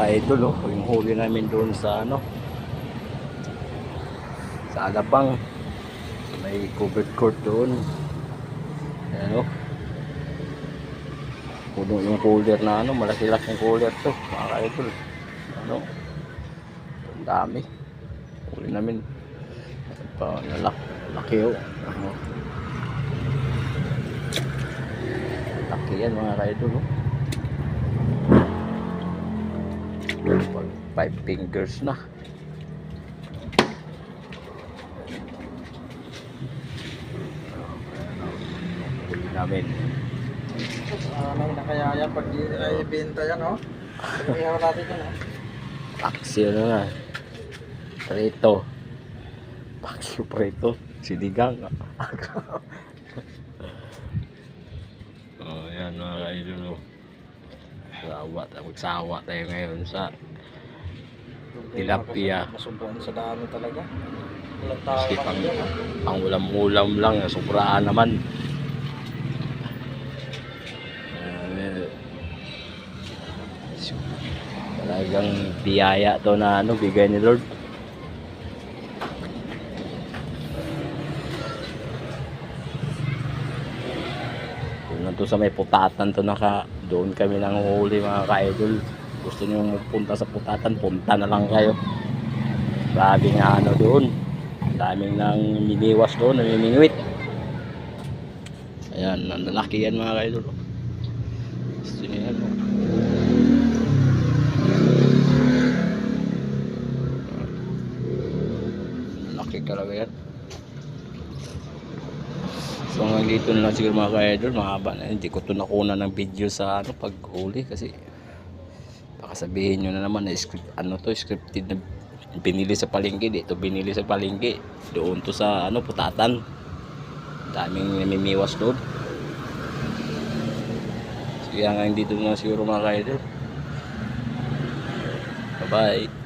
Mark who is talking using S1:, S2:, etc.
S1: ka-idol oh. Yung huli namin doon sa ano. Sa Alabang. May covered court doon. Ayan oh. Puno yung cooler na ano. Malaki-laking cooler to. Mga ka-idol. Ano. Ang dami. Huli namin. Pa, nalak, laki oh. Ano. Laki yan mga ka-idol oh. Pag five fingers na. Huli namin.
S2: May nakayaya pag ay benta yan, oh. Ihaw natin yan, oh.
S1: Paksi ano nga. Preto. Paksi preto. Sinigang. oh, yan mga ka-idol. oh. Sawa, magsawa tayo ngayon sa Tilapia.
S2: Masubuan sa dami talaga. Walang tao
S1: Kasi
S2: pa
S1: pang, pang ulam-ulam lang, sobraan naman. Eh, Talagang biyaya to na ano, bigay ni Lord. Doon na to sa may putatan to naka doon kami nang huli mga ka-idol. Gusto niyo magpunta sa putatan, punta na lang kayo. Grabe nga ano doon. Daming nang miniwas doon, namimingwit. Ayan, nanlalaki yan mga kaidol. Gusto niyo yan. oh. Laki talaga yan. So hanggang dito na lang siguro mga ka-idol, mahaba na. Hindi ko to nakuna ng video sa ano, paghuli kasi baka sabihin nyo na naman na script, ano to, scripted na binili sa palengke. Dito binili sa palengke. Doon to sa ano, putatan. Daming namimiwas doon. Sige hanggang dito na siguro mga ka-idol. Bye-bye.